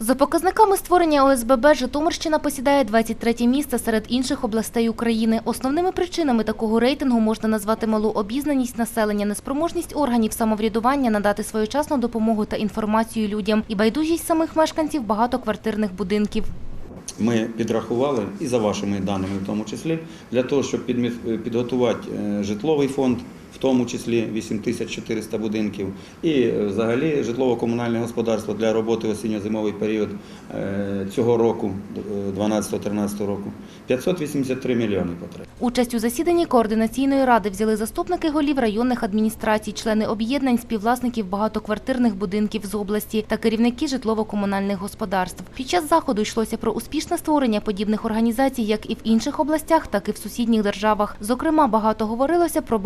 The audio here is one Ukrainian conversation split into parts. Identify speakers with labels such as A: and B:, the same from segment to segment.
A: За показниками створення ОСББ Житомирщина посідає 23 місце серед інших областей України. Основними причинами такого рейтингу можна назвати малу обізнаність населення, неспроможність органів самоврядування надати своєчасну допомогу та інформацію людям і байдужість самих мешканців багатоквартирних будинків.
B: Ми підрахували і за вашими даними, в тому числі, для того, щоб підготувати е, житловий фонд, в тому числі 8400 будинків, і е, взагалі житлово-комунальне господарство для роботи осінньо-зимовий період е, цього року, е, 12-13 року, 583 мільйони потреб.
A: Участь у засіданні координаційної ради взяли заступники голів районних адміністрацій, члени об'єднань співвласників багатоквартирних будинків з області та керівники житлово-комунальних господарств. Під час заходу йшлося про успішне створення подібних організацій як і в інших областях, так і в сусідніх державах. Зокрема, багато говорилося про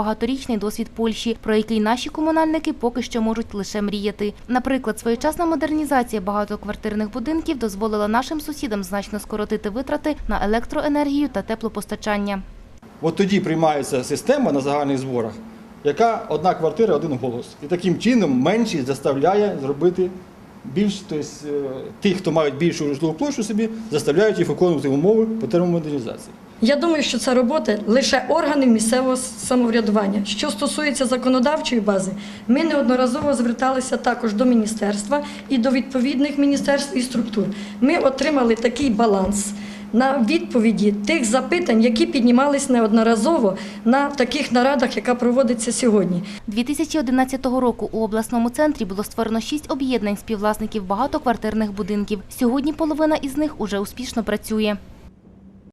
A: багаторічний досвід Польщі, про який наші комунальники поки що можуть лише мріяти. Наприклад, своєчасна модернізація багатоквартирних будинків дозволила нашим сусідам значно скоротити витрати на електроенергію та теплопостачання.
C: От тоді приймається система на загальних зборах, яка одна квартира, один голос. І таким чином меншість заставляє зробити більш, тобто е, тих, хто мають більшу житлову площу собі, заставляють їх виконувати умови по термомодернізації.
D: Я думаю, що це робота лише органів місцевого самоврядування. Що стосується законодавчої бази, ми неодноразово зверталися також до міністерства і до відповідних міністерств і структур. Ми отримали такий баланс на відповіді тих запитань, які піднімались неодноразово на таких нарадах, яка проводиться сьогодні.
A: 2011 року у обласному центрі було створено шість об'єднань співвласників багатоквартирних будинків. Сьогодні половина із них уже успішно працює.